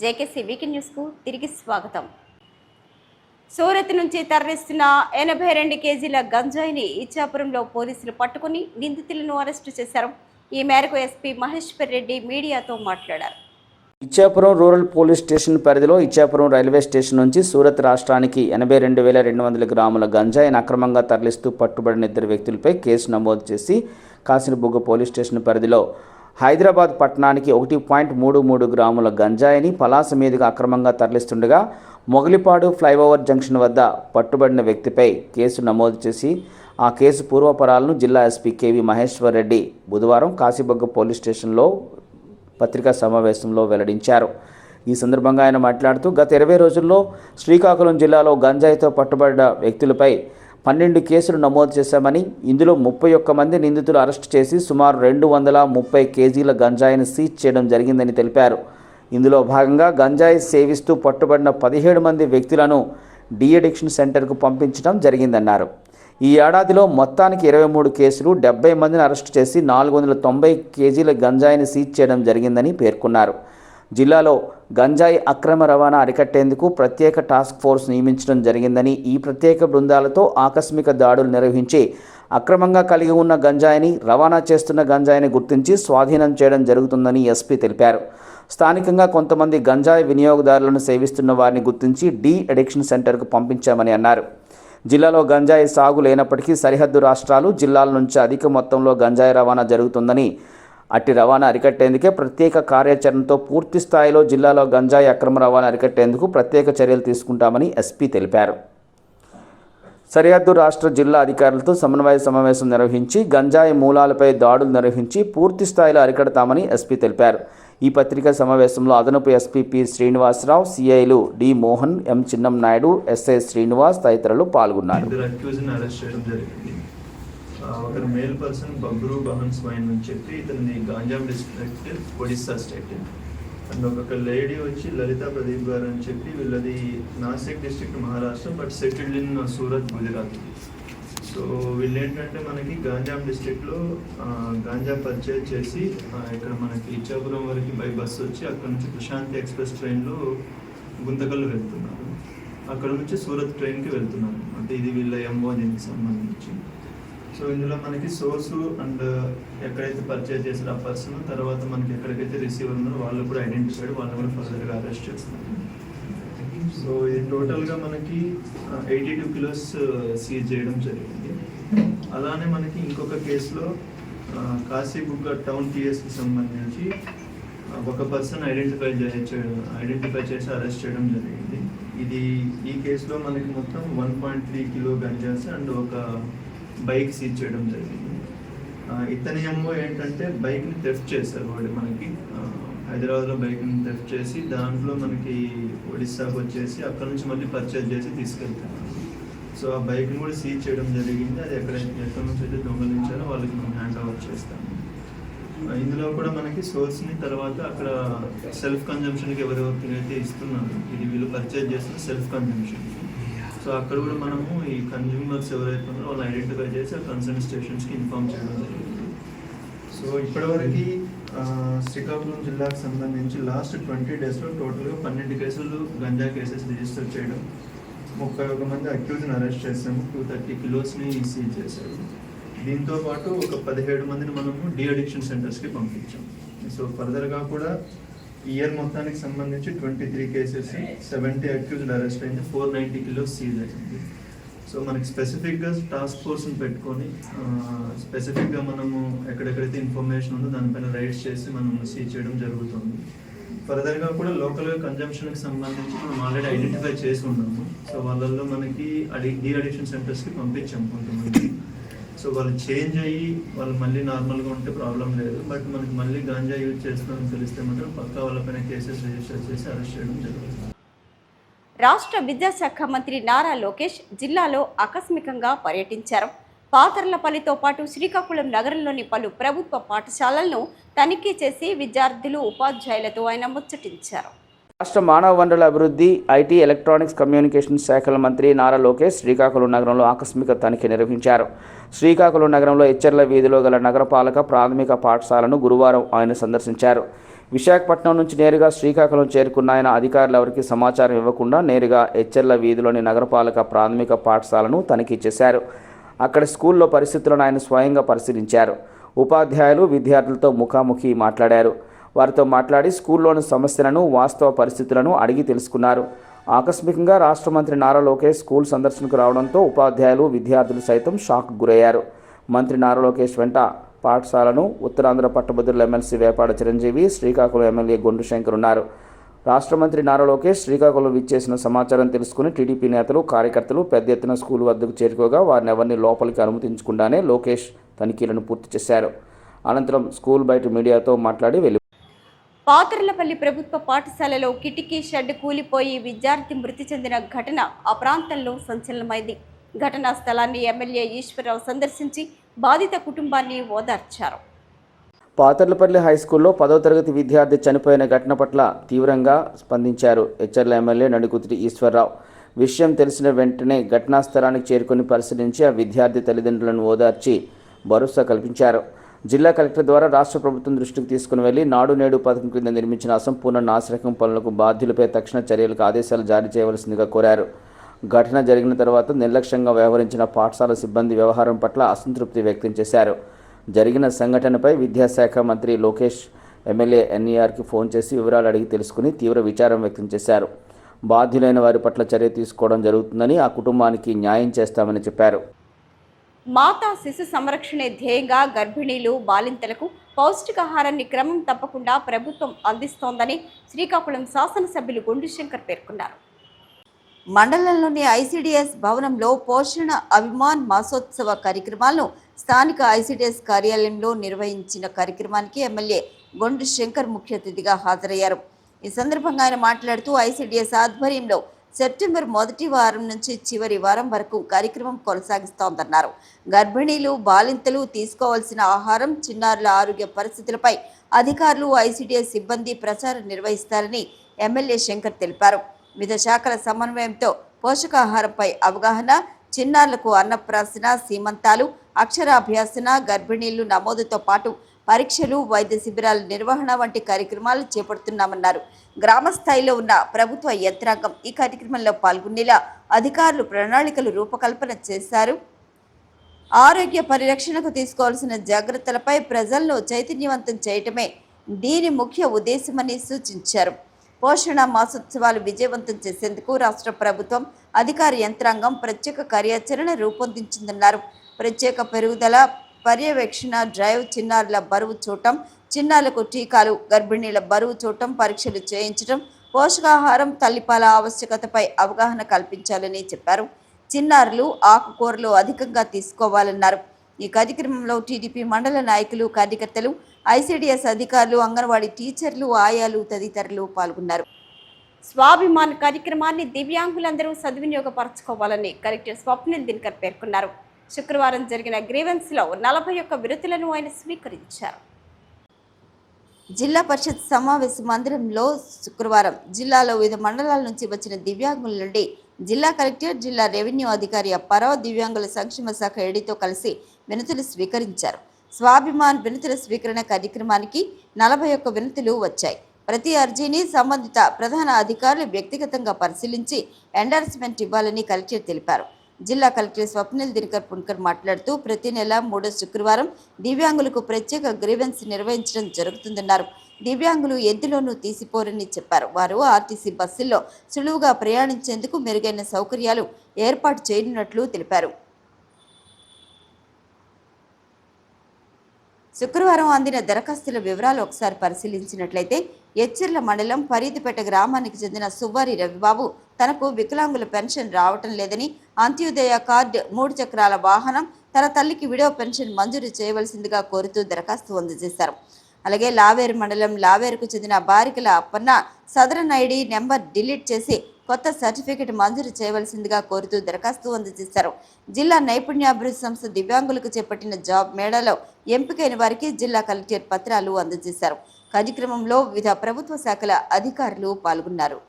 JKC weekend న్యూస్కు తిరిగి స్వాగతం. సూరత్ నుంచి తరలిస్తున్న ఎనభై రెండు కేజీల గంజాయిని ఇచ్చాపురంలో పోలీసులు పట్టుకుని నిందితులను అరెస్టు చేశారు. ఈ మేరకు ఎస్పీ మహేశ్వర్ రెడ్డి మీడియాతో మాట్లాడారు. ఇచ్చాపురం రూరల్ పోలీస్ స్టేషన్ పరిధిలో ఇచ్చాపురం రైల్వే స్టేషన్ నుంచి సూరత్ రాష్ట్రానికి ఎనభై రెండు వేల రెండు వందల గ్రాముల గంజాయిని అక్రమంగా తరలిస్తూ పట్టుబడిన ఇద్దరు వ్యక్తులపై కేసు నమోదు చేసి కాసినబుగ్గ పోలీస్ స్టేషన్ పరిధిలో హైదరాబాద్ పట్టణానికి ఒకటి పాయింట్ మూడు మూడు గ్రాముల గంజాయిని పలాస మీదుగా అక్రమంగా తరలిస్తుండగా మొగలిపాడు ఫ్లైఓవర్ జంక్షన్ వద్ద పట్టుబడిన వ్యక్తిపై కేసు నమోదు చేసి ఆ కేసు పూర్వపరాలను జిల్లా ఎస్పీ కేవి మహేశ్వర్ రెడ్డి బుధవారం కాశీబొగ్గ పోలీస్ స్టేషన్లో పత్రికా సమావేశంలో వెల్లడించారు. ఈ సందర్భంగా ఆయన మాట్లాడుతూ గత ఇరవై రోజుల్లో శ్రీకాకుళం జిల్లాలో గంజాయితో పట్టుబడిన వ్యక్తులపై పన్నెండు కేసులు నమోదు చేశామని ఇందులో ముప్పై ఒక్క మంది నిందితులు అరెస్ట్ చేసి సుమారు రెండు వందల ముప్పై కేజీల గంజాయిని సీజ్ చేయడం జరిగిందని తెలిపారు. ఇందులో భాగంగా గంజాయి సేవిస్తూ పట్టుబడిన పదిహేడు మంది వ్యక్తులను డిఎడిక్షన్ సెంటర్కు పంపించడం జరిగిందన్నారు. ఈ ఏడాదిలో మొత్తానికి ఇరవై మూడు కేసులు డెబ్బై మందిని అరెస్టు చేసి నాలుగు వందల తొంభై కేజీల గంజాయిని సీజ్ చేయడం జరిగిందని పేర్కొన్నారు. జిల్లాలో గంజాయి అక్రమ రవాణా అరికట్టేందుకు ప్రత్యేక టాస్క్ ఫోర్స్ నియమించడం జరిగిందని ఈ ప్రత్యేక బృందాలతో ఆకస్మిక దాడులు నిర్వహించి అక్రమంగా కలిగి ఉన్న గంజాయిని రవాణా చేస్తున్న గంజాయిని గుర్తించి స్వాధీనం చేయడం జరుగుతుందని ఎస్పీ తెలిపారు. స్థానికంగా కొంతమంది గంజాయి వినియోగదారులను సేవిస్తున్న వారిని గుర్తించి డీ అడిక్షన్ సెంటర్కు పంపించామని అన్నారు. జిల్లాలో గంజాయి సాగు లేనప్పటికీ సరిహద్దు రాష్ట్రాలు జిల్లాల నుంచి అధిక మొత్తంలో గంజాయి రవాణా జరుగుతుందని అట్టి రవాణా అరికట్టేందుకే ప్రత్యేక కార్యాచరణతో పూర్తి స్థాయిలో జిల్లాలో గంజాయి అక్రమ రవాణా అరికట్టేందుకు ప్రత్యేక చర్యలు తీసుకుంటామని ఎస్పీ తెలిపారు. సరిహద్దు రాష్ట్ర జిల్లా అధికారులతో సమన్వయ సమావేశం నిర్వహించి గంజాయి మూలాలపై దాడులు నిర్వహించి పూర్తి స్థాయిలో అరికడతామని ఎస్పీ తెలిపారు. ఈ పత్రికా సమావేశంలో అదనపు SP P Srinivasarao సిఐలు D Mohan M Chinnam Naidu SI Srinivas తదితరులు పాల్గొన్నారు. ఒకరు మేల్ పర్సన్ బబ్రూ బహన్ స్వైన్ అని చెప్పి ఇతని Ganjam district Odisha state and. ఒక లేడీ వచ్చి లలిత ప్రదీప్ గారు అని చెప్పి వీళ్ళది Nashik district Maharashtra but settled in Surat Gujarat. So వీళ్ళు ఏంటంటే మనకి గాంజాం డిస్ట్రిక్ట్లో గాంజా పర్చేజ్ చేసి ఇక్కడ మనకి ఇచ్చాపురం వరకు బై బస్సు వచ్చి అక్కడ నుంచి ప్రశాంతి ఎక్స్ప్రెస్ ట్రైన్లో గుంతకల్లు వెళ్తున్నారు. అక్కడ నుంచి సూరత్ ట్రైన్కి వెళ్తున్నారు. అంటే ఇది వీళ్ళ ఎంఓ దీనికి సంబంధించి సో ఇందులో మనకి సోర్సు అండ్ ఎక్కడైతే పర్చేజ్ చేసిన ఆ పర్సన్ తర్వాత మనకి ఎక్కడికైతే రిసీవర్ ఉన్నారో వాళ్ళు కూడా ఐడెంటిఫైడ్ వాళ్ళు కూడా ఫర్దర్గా అరెస్ట్ చేస్తున్నారు. సో ఇది టోటల్గా మనకి ఎయిటీ టూ కిలోస్ సీజ్ చేయడం జరిగింది. అలానే మనకి ఇంకొక కేసులో ఆ, కాశీబుగ్గ టౌన్ టీఎస్కి సంబంధించి ఒక పర్సన్ ఐడెంటిఫై చేయడం ఐడెంటిఫై చేసి అరెస్ట్ చేయడం జరిగింది. ఇది ఈ కేసులో మనకి మొత్తం one point three kilo ganjas and ఒక బైక్ సీజ్ చేయడం జరిగింది. ఇతని ఏమో ఏంటంటే బైక్ని థెఫ్ట్ చేశారు వాడు మనకి. హైదరాబాద్లో బైక్ని థెఫ్ట్ చేసి దాంట్లో మనకి ఒడిస్సాకు వచ్చేసి అక్కడ నుంచి మళ్ళీ పర్చేజ్ చేసి తీసుకెళ్తారు. సో ఆ బైక్ని కూడా సీజ్ చేయడం జరిగింది. అది ఎక్కడ ఎక్కడి నుంచి అయితే దొంగలించారో వాళ్ళకి మనం హ్యాండ్ ఓవర్ చేస్తాము. ఇందులో కూడా మనకి సోర్స్ని తర్వాత అక్కడ సెల్ఫ్ కన్జంప్షన్కి ఎవరెవరికైతే ఇస్తున్నారు ఇది వీళ్ళు పర్చేజ్ చేస్తున్న సెల్ఫ్ కన్జంప్షన్. సో అక్కడ కూడా మనము ఈ కన్జ్యూమర్స్ ఎవరైతే ఉన్నారో వాళ్ళు ఐడెంటిఫై చేసి ఆ కన్సర్న్ స్టేషన్స్కి ఇన్ఫార్మ్ చేయడం జరిగింది. సో ఇప్పటివరకు శ్రీకాకుళం జిల్లాకు సంబంధించి లాస్ట్ ట్వంటీ డేస్లో టోటల్గా పన్నెండు కేసులు గంజా కేసెస్ రిజిస్టర్ చేయడం ముప్పై ఒక మంది అక్యూజ్ని అరెస్ట్ చేసాము టూ థర్టీ కిలోస్ని సీజ్ చేశారు. దీంతో పాటు ఒక పదిహేడు మందిని మనము డి అడిక్షన్ సెంటర్స్కి పంపించాం. సో ఫర్దర్గా కూడా ఇయర్ మొత్తానికి సంబంధించి twenty three cases seventy accused arrest అయింది ఫోర్ నైంటీ కిలోస్ సీజ్ అయింది. సో మనకి స్పెసిఫిక్గా టాస్క్ ఫోర్స్ని పెట్టుకొని స్పెసిఫిక్గా మనము ఎక్కడెక్కడైతే ఇన్ఫర్మేషన్ ఉందో దానిపైన రైడ్స్ చేసి మనం సీజ్ చేయడం జరుగుతుంది. ఫర్దర్గా కూడా లోకల్గా కన్జంప్షన్కి సంబంధించి మనం ఆల్రెడీ ఐడెంటిఫై చేసి ఉన్నాము. సో వాళ్ళల్లో మనకి అడి డీ అడిక్షన్ సెంటర్స్కి పంపించాము కొంతమంది. సో వాళ్ళు చేంజ్ అయ్యి వాళ్ళు మళ్ళీ నార్మల్గా ఉంటే ప్రాబ్లం లేదు. బట్ మనకి మళ్ళీ గాంజా యూజ్ చేస్తున్నారని తెలిస్తే మాత్రం పక్కా వాళ్ళపైన కేసెస్ రిజిస్టర్ చేసి అరెస్ట్ చేయడం జరుగుతుంది. రాష్ట్ర విద్యాశాఖ మంత్రి నారా లోకేష్ జిల్లాలో ఆకస్మికంగా పర్యటించారు. పాతర్లపల్లితో పాటు శ్రీకాకుళం నగరంలోని పలు ప్రభుత్వ పాఠశాలలను తనిఖీ చేసి విద్యార్థులు ఉపాధ్యాయులతో ఆయన ముచ్చటించారు. రాష్ట్ర మానవ వనరుల అభివృద్ధి ఐటీ ఎలక్ట్రానిక్స్ కమ్యూనికేషన్ శాఖల మంత్రి నారా లోకేష్ శ్రీకాకుళం నగరంలో ఆకస్మిక తనిఖీ నిర్వహించారు. శ్రీకాకుళం నగరంలో ఎచ్చర్ల వీధిలో గల నగరపాలక ప్రాథమిక పాఠశాలను గురువారం ఆయన సందర్శించారు. విశాఖపట్నం నుంచి నేరుగా శ్రీకాకుళం చేరుకున్న ఆయన అధికారులు ఎవరికి సమాచారం ఇవ్వకుండా నేరుగా హెచ్ఎర్ల వీధిలోని నగరపాలక ప్రాథమిక పాఠశాలను తనిఖీ చేశారు. అక్కడ స్కూల్లో పరిస్థితులను ఆయన స్వయంగా పరిశీలించారు. ఉపాధ్యాయులు విద్యార్థులతో ముఖాముఖి మాట్లాడారు. వారితో మాట్లాడి స్కూల్లోని సమస్యలను వాస్తవ పరిస్థితులను అడిగి తెలుసుకున్నారు. ఆకస్మికంగా రాష్ట్ర మంత్రి నారా లోకేష్ స్కూల్ సందర్శనకు రావడంతో ఉపాధ్యాయులు విద్యార్థులు సైతం షాక్ గురయ్యారు. మంత్రి నారా లోకేష్ వెంట పాఠశాలను ఉత్తరాంధ్ర పట్టభద్రుల ఎమ్మెల్సీ వేపాడ చిరంజీవి శ్రీకాకుళం ఎమ్మెల్యే గొండు శంకర్ ఉన్నారు. రాష్ట్ర మంత్రి నారా లోకేష్ శ్రీకాకుళం విచ్చేసిన సమాచారం తెలుసుకుని టీడీపీ నేతలు కార్యకర్తలు పెద్ద ఎత్తున స్కూల్ వద్దకు చేరుకోగా వారిని ఎవరిని లోపలికి అనుమతించకుండానే లోకేష్ తనిఖీలను పూర్తి చేశారు. అనంతరం స్కూల్ బయట మీడియాతో మాట్లాడి వెళ్ళి పాతర్లపల్లి ప్రభుత్వ పాఠశాలలో కిటికీ షెడ్ కూలిపోయి విద్యార్థి మృతి చెందిన ఘటన ఆ ప్రాంతంలో సంచలనమైంది. ఘటనా స్థలాన్ని ఎమ్మెల్యే ఈశ్వరరావు సందర్శించి బాధిత కుటుంబాన్ని ఓదార్చారు. పాతర్లపల్లి హై స్కూల్లో పదో తరగతి విద్యార్థి చనిపోయిన ఘటన పట్ల తీవ్రంగా స్పందించారు హెచ్ఎర్ల ఎమ్మెల్యే నడుగుతుడి ఈశ్వరరావు. విషయం తెలిసిన వెంటనే ఘటనా స్థలానికి చేరుకుని పరిశీలించి ఆ విద్యార్థి తల్లిదండ్రులను ఓదార్చి భరోసా కల్పించారు. జిల్లా కలెక్టర్ ద్వారా రాష్ట్ర ప్రభుత్వం దృష్టికి తీసుకుని వెళ్ళి నాడు నేడు పథకం కింద నిర్మించిన అసంపూర్ణ నాశరకం పనులకు బాధ్యులపై తక్షణ చర్యలకు ఆదేశాలు జారీ చేయవలసిందిగా కోరారు. ఘటన జరిగిన తర్వాత నిర్లక్ష్యంగా వ్యవహరించిన పాఠశాల సిబ్బంది వ్యవహారం పట్ల అసంతృప్తి వ్యక్తం చేశారు. జరిగిన సంఘటనపై విద్యాశాఖ మంత్రి లోకేష్ ఎమ్మెల్యే ఎన్ఈఆర్కి ఫోన్ చేసి వివరాలు అడిగి తెలుసుకుని తీవ్ర విచారం వ్యక్తం చేశారు. బాధ్యులైన వారి పట్ల చర్య తీసుకోవడం జరుగుతుందని ఆ కుటుంబానికి న్యాయం చేస్తామని చెప్పారు. మాతా శిశు సంరక్షణే ధ్యేయంగా గర్భిణీలు బాలింతలకు పౌష్టికాహారాన్ని క్రమం తప్పకుండా ప్రభుత్వం అందిస్తోందని శ్రీకాకుళం శాసనసభ్యులు గుండుశంకర్ పేర్కొన్నారు. మండలంలోని ఐసిడిఎస్ భవనంలో పోషణ అభిమాన్ మాసోత్సవ కార్యక్రమాలను స్థానిక ఐసిడిఎస్ కార్యాలయంలో నిర్వహించిన కార్యక్రమానికి ఎమ్మెల్యే గొండు శంకర్ ముఖ్య అతిథిగా హాజరయ్యారు. ఈ సందర్భంగా ఆయన మాట్లాడుతూ ఐసిడిఎస్ ఆధ్వర్యంలో సెప్టెంబర్ మొదటి వారం నుంచి చివరి వారం వరకు కార్యక్రమం కొనసాగిస్తోందన్నారు. గర్భిణీలు బాలింతలు తీసుకోవాల్సిన ఆహారం చిన్నారుల ఆరోగ్య పరిస్థితులపై అధికారులు ఐసీడీఎస్ సిబ్బంది ప్రచారం నిర్వహిస్తారని ఎమ్మెల్యే శంకర్ తెలిపారు. వివిధ శాఖల సమన్వయంతో పోషకాహారంపై అవగాహన చిన్నారులకు అన్నప్రాసన సీమంతాలు అక్షరాభ్యాసన గర్భిణీలు నమోదుతో పాటు పరీక్షలు వైద్య శిబిరాల నిర్వహణ వంటి కార్యక్రమాలు చేపడుతున్నామన్నారు. గ్రామ స్థాయిలో ఉన్న ప్రభుత్వ యంత్రాంగం ఈ కార్యక్రమంలో పాల్గొనేలా అధికారులు ప్రణాళికలు రూపకల్పన చేశారు. ఆరోగ్య పరిరక్షణకు తీసుకోవాల్సిన జాగ్రత్తలపై ప్రజలను చైతన్యవంతం చేయటమే దీని ముఖ్య ఉద్దేశమని సూచించారు. పోషణ మాసోత్సవాలు విజయవంతం చేసేందుకు రాష్ట్ర ప్రభుత్వం అధికార యంత్రాంగం ప్రత్యేక కార్యాచరణ రూపొందించిందన్నారు. ప్రత్యేక పెరుగుదల పర్యవేక్షణ డ్రైవ్ చిన్నారుల బరువు చూడటం చిన్నారులకు టీకాలు గర్భిణీల బరువు చూడటం పరీక్షలు చేయించడం పోషకాహారం తల్లిపాల ఆవశ్యకతపై అవగాహన కల్పించాలని చెప్పారు. చిన్నారులు ఆకుకూరలు అధికంగా తీసుకోవాలన్నారు. ఈ కార్యక్రమంలో టీడీపీ మండల నాయకులు కార్యకర్తలు ఐసీడీఎస్ అధికారులు అంగన్వాడీ టీచర్లు ఆయాలు తదితరులు పాల్గొన్నారు. స్వాభిమాన్ కార్యక్రమాన్ని దివ్యాంగులందరూ సద్వినియోగపరచుకోవాలని కలెక్టర్ స్వప్నిల్ దినకర్ పేర్కొన్నారు. శుక్రవారం జరిగిన గ్రీవెన్స్లో నలభై ఒక్క విరుతులను ఆయన స్వీకరించారు. జిల్లా పరిషత్ సమావేశ మందిరంలో శుక్రవారం జిల్లాలో వివిధ మండలాల నుంచి వచ్చిన దివ్యాంగుల నుండి జిల్లా కలెక్టర్ జిల్లా రెవెన్యూ అధికారి అప్పారావు దివ్యాంగుల సంక్షేమ శాఖ ఏడీతో కలిసి వినతులు స్వీకరించారు. స్వాభిమాన్ వినతుల స్వీకరణ కార్యక్రమానికి నలభై ఒక్క వినతులు వచ్చాయి. ప్రతి అర్జీని సంబంధిత ప్రధాన అధికారులు వ్యక్తిగతంగా పరిశీలించి ఎండార్స్మెంట్ ఇవ్వాలని కలెక్టర్ తెలిపారు. జిల్లా కలెక్టర్ స్వప్నిల్ దినకర్ పున్కర్ మాట్లాడుతూ ప్రతి నెల మూడో శుక్రవారం దివ్యాంగులకు ప్రత్యేక గ్రీవెన్స్ నిర్వహించడం జరుగుతుందన్నారు. దివ్యాంగులు ఎందులోనూ తీసిపోరని చెప్పారు. వారు ఆర్టీసీ బస్సుల్లో సులువుగా ప్రయాణించేందుకు మెరుగైన సౌకర్యాలు ఏర్పాటు చేయనున్నట్లు తెలిపారు. శుక్రవారం అందిన దరఖాస్తుల వివరాలు ఒకసారి పరిశీలించినట్లయితే ఎచ్చెర్ల మండలం ఫరీదుపేట గ్రామానికి చెందిన సువ్వారి రవిబాబు తనకు వికలాంగుల పెన్షన్ రావటం లేదని అంత్యోదయ కార్డు మూడు చక్రాల వాహనం తన తల్లికి విడో పెన్షన్ మంజూరు చేయవలసిందిగా కోరుతూ దరఖాస్తు అందజేశారు. అలాగే లావేరు మండలం లావేరుకు చెందిన బారికల అప్పన్న సదరన్ ఐడి నెంబర్ డిలీట్ చేసి కొత్త సర్టిఫికెట్ మంజూరు చేయవలసిందిగా కోరుతూ దరఖాస్తు అందజేశారు. జిల్లా నైపుణ్యాభివృద్ధి సంస్థ దివ్యాంగులకు చేపట్టిన జాబ్ మేళాలో ఎంపికైన వారికి జిల్లా కలెక్టర్ పత్రాలు అందజేశారు. కార్యక్రమంలో వివిధ ప్రభుత్వ శాఖల అధికారులు పాల్గొన్నారు.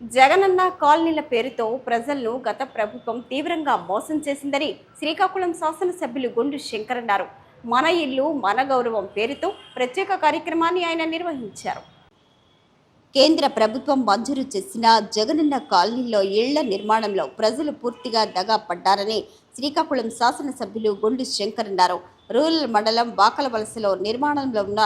జగనన్న కాలనీల పేరుతో ప్రజలను గత ప్రభుత్వం తీవ్రంగా మోసం చేసిందని శ్రీకాకుళం శాసనసభ్యులు గుండు శంకర్ అన్నారు. మన ఇల్లు మన గౌరవం పేరుతో ప్రత్యేక కార్యక్రమాన్ని ఆయన నిర్వహించారు. కేంద్ర ప్రభుత్వం మంజూరు చేసిన జగనన్న కాలనీలో ఇళ్ళ నిర్మాణంలో ప్రజలు పూర్తిగా దగా పడ్డారని శ్రీకాకుళం శాసనసభ్యులు గుండు శంకర్ అన్నారు. రూరల్ మండలం బాకలవలసలో నిర్మాణంలో ఉన్న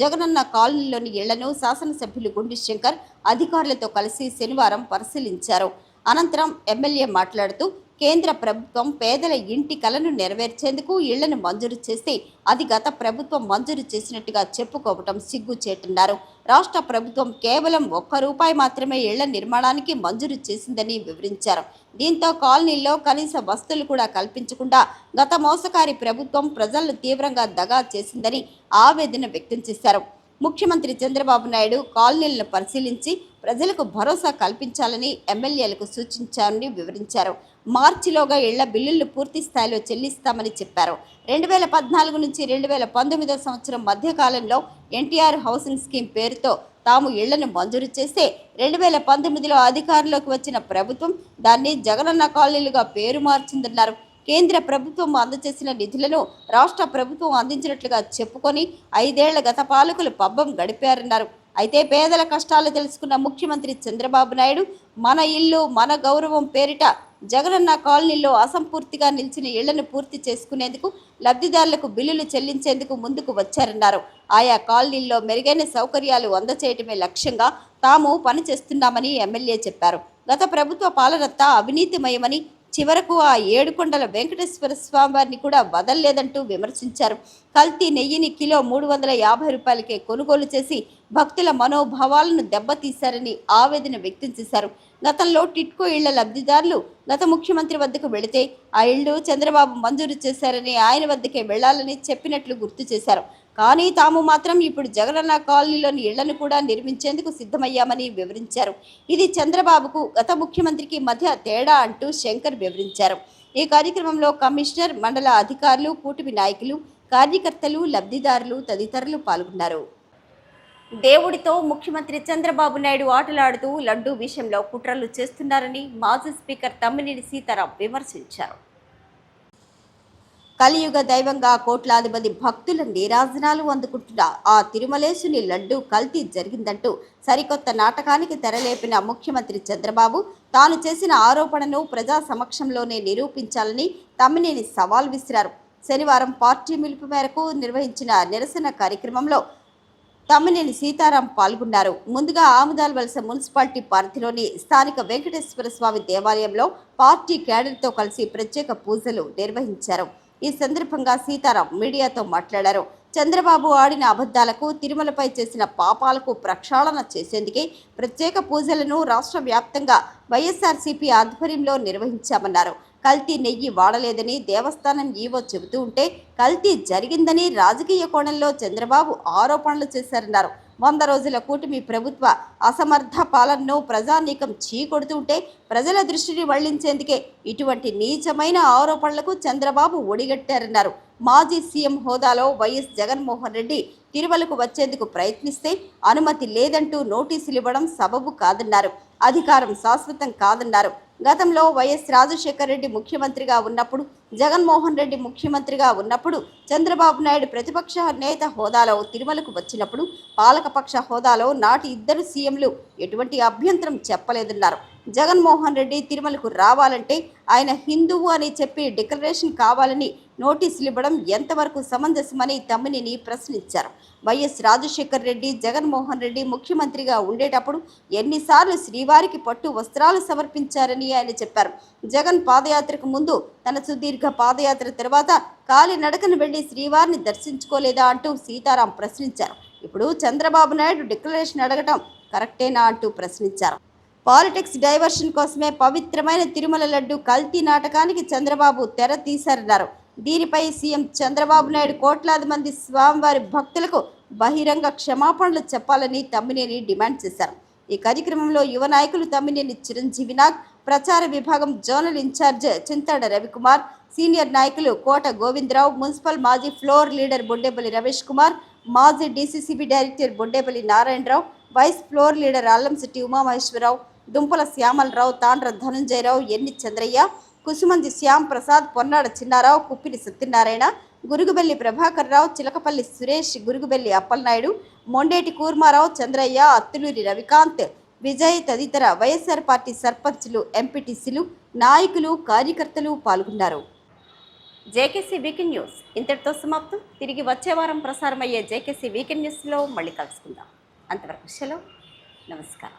జగనన్న కాలనీలోని ఇళ్ళను శాసనసభ్యులు గుండు శంకర్ అధికారులతో కలిసి శనివారం పరిశీలించారు. అనంతరం ఎమ్మెల్యే మాట్లాడుతూ కేంద్ర ప్రభుత్వం పేదల ఇంటి కలను నెరవేర్చేందుకు ఇళ్ళను మంజూరు చేస్తే అది గత ప్రభుత్వం మంజూరు చేసినట్టుగా చెప్పుకోవటం సిగ్గుచేటన్నారు. రాష్ట్ర ప్రభుత్వం కేవలం ఒక్క రూపాయి మాత్రమే ఇళ్ళ నిర్మాణానికి మంజూరు చేసిందని వివరించారు. దీంతో కాలనీల్లో కనీస వసతులు కూడా కల్పించకుండా గత మోసకారి ప్రభుత్వం ప్రజలను తీవ్రంగా దగా చేసిందని ఆవేదన వ్యక్తం చేశారు. ముఖ్యమంత్రి చంద్రబాబు నాయుడు కాలనీలను పరిశీలించి ప్రజలకు భరోసా కల్పించాలని ఎమ్మెల్యేలకు సూచించారని వివరించారు. మార్చిలోగా ఇళ్ళ బిల్లులు పూర్తి స్థాయిలో చెల్లిస్తామని చెప్పారు. రెండు వేల పద్నాలుగు నుంచి రెండు వేల పంతొమ్మిదో సంవత్సరం మధ్యకాలంలో ఎన్టీఆర్ హౌసింగ్ స్కీమ్ పేరుతో తాము ఇళ్ళను మంజూరు చేస్తే రెండు వేల పంతొమ్మిదిలో అధికారంలోకి వచ్చిన ప్రభుత్వం దాన్ని జగనన్న కాలనీలుగా పేరు మార్చిందన్నారు. కేంద్ర ప్రభుత్వం అందజేసిన నిధులను రాష్ట్ర ప్రభుత్వం అందించినట్లుగా చెప్పుకొని ఐదేళ్ళ గత పాలకులు పబ్బం గడిపారన్నారు. అయితే పేదల కష్టాలు తెలుసుకున్న ముఖ్యమంత్రి చంద్రబాబు నాయుడు మన ఇల్లు మన గౌరవం పేరిట జగనన్న కాలనీలో అసంపూర్తిగా నిలిచిన ఇళ్ళను పూర్తి చేసుకునేందుకు లబ్ధిదారులకు బిల్లులు చెల్లించేందుకు ముందుకు వచ్చారన్నారు. ఆయా కాలనీల్లో మెరుగైన సౌకర్యాలు అందచేయటమే లక్ష్యంగా తాము పనిచేస్తున్నామని ఎమ్మెల్యే చెప్పారు. గత ప్రభుత్వ పాలనంతా అవినీతిమయమని చివరకు ఆ ఏడుకొండల వెంకటేశ్వర స్వామి వారిని కూడా వదల్లేదంటూ విమర్శించారు. కల్తీ నెయ్యిని కిలో మూడు వందల యాభై రూపాయలకే కొనుగోలు చేసి భక్తుల మనోభావాలను దెబ్బతీశారని ఆవేదన వ్యక్తం చేశారు. గతంలో టిట్కో ఇళ్ళ లబ్ధిదారులు గత ముఖ్యమంత్రి వద్దకు వెళితే ఆ ఇళ్ళు చంద్రబాబు మంజూరు చేశారని ఆయన వద్దకే వెళ్ళాలని చెప్పినట్లు గుర్తు చేశారు. కానీ తాము మాత్రం ఇప్పుడు జగనన్న కాలనీలోని ఇళ్ళను కూడా నిర్మించేందుకు సిద్ధమయ్యామని వివరించారు. ఇది చంద్రబాబుకు గత ముఖ్యమంత్రికి మధ్య తేడా అంటూ శంకర్ వివరించారు. ఈ కార్యక్రమంలో కమిషనర్ మండల అధికారులు కూటమి నాయకులు కార్యకర్తలు లబ్ధిదారులు తదితరులు పాల్గొన్నారు. దేవుడితో ముఖ్యమంత్రి చంద్రబాబు నాయుడు ఆటలాడుతూ లడ్డూ విషయంలో కుట్రలు చేస్తున్నారని మాజీ స్పీకర్ తమ్మినేని సీతారాం విమర్శించారు. కలియుగ దైవంగా కోట్లాది మంది భక్తుల నీరాజనాలు అందుకుంటున్న ఆ తిరుమలేశుని లడ్డు కల్తీ జరిగిందంటూ సరికొత్త నాటకానికి తెరలేపిన ముఖ్యమంత్రి చంద్రబాబు తాను చేసిన ఆరోపణను ప్రజా సమక్షంలోనే నిరూపించాలని తమ్మినేని సవాల్ విసిరారు. శనివారం పార్టీ పిలుపు మేరకు నిర్వహించిన నిరసన కార్యక్రమంలో తమ్మినేని సీతారాం పాల్గొన్నారు. ముందుగా ఆముదాల్ వలస మున్సిపాలిటీ పరిధిలోని స్థానిక వెంకటేశ్వర స్వామి దేవాలయంలో పార్టీ క్యాడర్తో కలిసి ప్రత్యేక పూజలు నిర్వహించారు. ఈ సందర్భంగా సీతారాం మీడియాతో మాట్లాడారు. చంద్రబాబు ఆడిన అబద్ధాలకు తిరుమలపై చేసిన పాపాలకు ప్రక్షాళన చేసేందుకే ప్రత్యేక పూజలను రాష్ట్ర వ్యాప్తంగా వైఎస్ఆర్సీపీ ఆధ్వర్యంలో నిర్వహించామన్నారు. కల్తీ నెయ్యి వాడలేదని దేవస్థానం ఈవో చెబుతూ ఉంటే కల్తీ జరిగిందని రాజకీయ కోణంలో చంద్రబాబు ఆరోపణలు చేశారన్నారు. వంద రోజుల కూటమి ప్రభుత్వ అసమర్థ పాలనను ప్రజానీకం చీకొడుతుంటే ప్రజల దృష్టిని మళ్ళించేందుకే ఇటువంటి నీచమైన ఆరోపణలకు చంద్రబాబు ఒడిగట్టారన్నారు. మాజీ సీఎం హోదాలో వైఎస్ జగన్మోహన్ రెడ్డి తిరుమలకు వచ్చేందుకు ప్రయత్నిస్తే అనుమతి లేదంటూ నోటీసులు ఇవ్వడం సబబు కాదన్నారు. అధికారం శాశ్వతం కాదన్నారు. గతంలో వైఎస్ రాజశేఖర రెడ్డి ముఖ్యమంత్రిగా ఉన్నప్పుడు జగన్మోహన్ రెడ్డి ముఖ్యమంత్రిగా ఉన్నప్పుడు చంద్రబాబు నాయుడు ప్రతిపక్ష నేత హోదాలో తిరుమలకు వచ్చినప్పుడు పాలకపక్ష హోదాలో నాటి ఇద్దరు సీఎంలు ఎటువంటి అభ్యంతరం చెప్పలేదన్నారు. జగన్మోహన్ రెడ్డి తిరుమలకు రావాలంటే ఆయన హిందువు అని చెప్పి డిక్లరేషన్ కావాలని నోటీసులు ఇవ్వడం ఎంతవరకు సమంజసమని తమ్మినేని ప్రశ్నించారు. వైఎస్ రాజశేఖర్ రెడ్డి జగన్మోహన్ రెడ్డి ముఖ్యమంత్రిగా ఉండేటప్పుడు ఎన్నిసార్లు శ్రీవారికి పట్టు వస్త్రాలు సమర్పించారని ఆయన చెప్పారు. జగన్ పాదయాత్రకు ముందు తన సుదీర్ఘ పాదయాత్ర తర్వాత కాలి నడకను వెళ్ళి శ్రీవారిని దర్శించుకోలేదా అంటూ సీతారాం ప్రశ్నించారు. ఇప్పుడు చంద్రబాబు నాయుడు డిక్లరేషన్ అడగటం కరెక్టేనా అంటూ ప్రశ్నించారు. పాలిటిక్స్ డైవర్షన్ కోసమే పవిత్రమైన తిరుమల లడ్డు కల్తీ నాటకానికి చంద్రబాబు తెర తీశారన్నారు. దీనిపై సీఎం చంద్రబాబు నాయుడు కోట్లాది మంది స్వామివారి భక్తులకు బహిరంగ క్షమాపణలు చెప్పాలని తమ్మినేని డిమాండ్ చేశారు. ఈ కార్యక్రమంలో యువ నాయకులు తమ్మినేని చిరంజీవి నాగ్ ప్రచార విభాగం zonal incharge Chintada Ravikumar senior నాయకులు కోట గోవిందరావు మున్సిపల్ మాజీ ఫ్లోర్ లీడర్ బొడ్డేపల్లి రమేష్ కుమార్ మాజీ DCCB director Boddepalli Narayanarao vice floor leader Allamsetti Umamaheswararao Dumpala Syamalarao Tandra Dhananjaya Rao ఎన్ని చంద్రయ్య కుసుమంది శ్యామ్ ప్రసాద్ పొన్నాడ చిన్నారావు కుప్పిని సత్యనారాయణ గురుగుబెల్లి ప్రభాకర్ రావు చిలకపల్లి సురేష్ గురుగుబెల్లి అప్పలనాయుడు మొండేటి కూర్మారావు చంద్రయ్య అత్తులూరి రవికాంత్ విజయ్ తదితర వైఎస్ఆర్ పార్టీ సర్పంచ్లు ఎంపీటీసీలు నాయకులు కార్యకర్తలు పాల్గొన్నారు. జేకేసీ వీకెండ్ న్యూస్ ఇంతటితో సమాప్తం. తిరిగి వచ్చే వారం ప్రసారమయ్యే జేకేసీ వీకెండ్ న్యూస్లో మళ్ళీ కలుసుకుందాం. అంతవరకు సెలవు. నమస్కారం.